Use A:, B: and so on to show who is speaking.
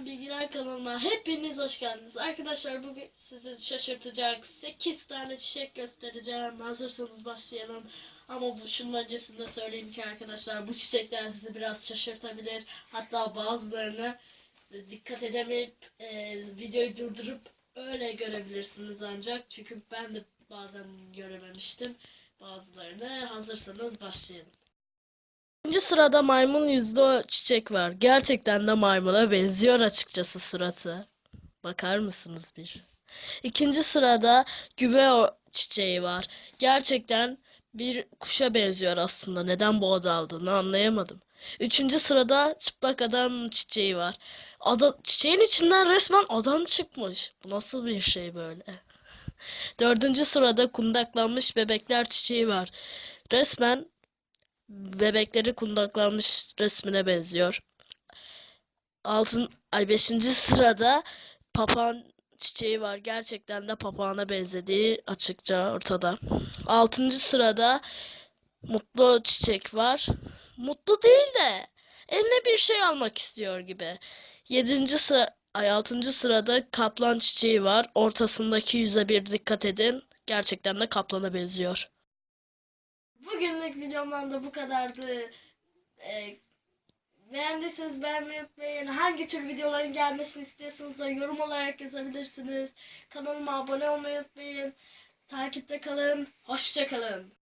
A: Ben Bilgiler kanalıma hepiniz hoş geldiniz. Arkadaşlar bugün sizi şaşırtacak 8 tane çiçek göstereceğim. Hazırsanız başlayalım. Ama bu şunun öncesinde söyleyeyim ki arkadaşlar bu çiçekler sizi biraz şaşırtabilir. Hatta bazılarını dikkat edemeyip e, videoyu durdurup öyle görebilirsiniz ancak. Çünkü ben de bazen görememiştim bazılarını. Hazırsanız başlayalım. İkinci sırada maymun yüzlü çiçek var. Gerçekten de maymuna benziyor açıkçası suratı. Bakar mısınız bir? İkinci sırada güve çiçeği var. Gerçekten bir kuşa benziyor aslında. Neden bu adı aldığını anlayamadım. Üçüncü sırada çıplak adam çiçeği var. Adam, çiçeğin içinden resmen adam çıkmış. Bu nasıl bir şey böyle? Dördüncü sırada kundaklanmış bebekler çiçeği var. Resmen bebekleri kundaklanmış resmine benziyor. Altın, ay beşinci sırada papağan çiçeği var. Gerçekten de papağana benzediği açıkça ortada. Altıncı sırada mutlu çiçek var. Mutlu değil de eline bir şey almak istiyor gibi. Yedinci sıra, ay altıncı sırada kaplan çiçeği var. Ortasındaki yüze bir dikkat edin. Gerçekten de kaplana benziyor. Bugünlük videomdan da bu kadardı. Ee, beğendiyseniz beğenmeyi unutmayın. Hangi tür videoların gelmesini istiyorsanız da yorum olarak yazabilirsiniz. Kanalıma abone olmayı unutmayın. Takipte kalın. Hoşça kalın.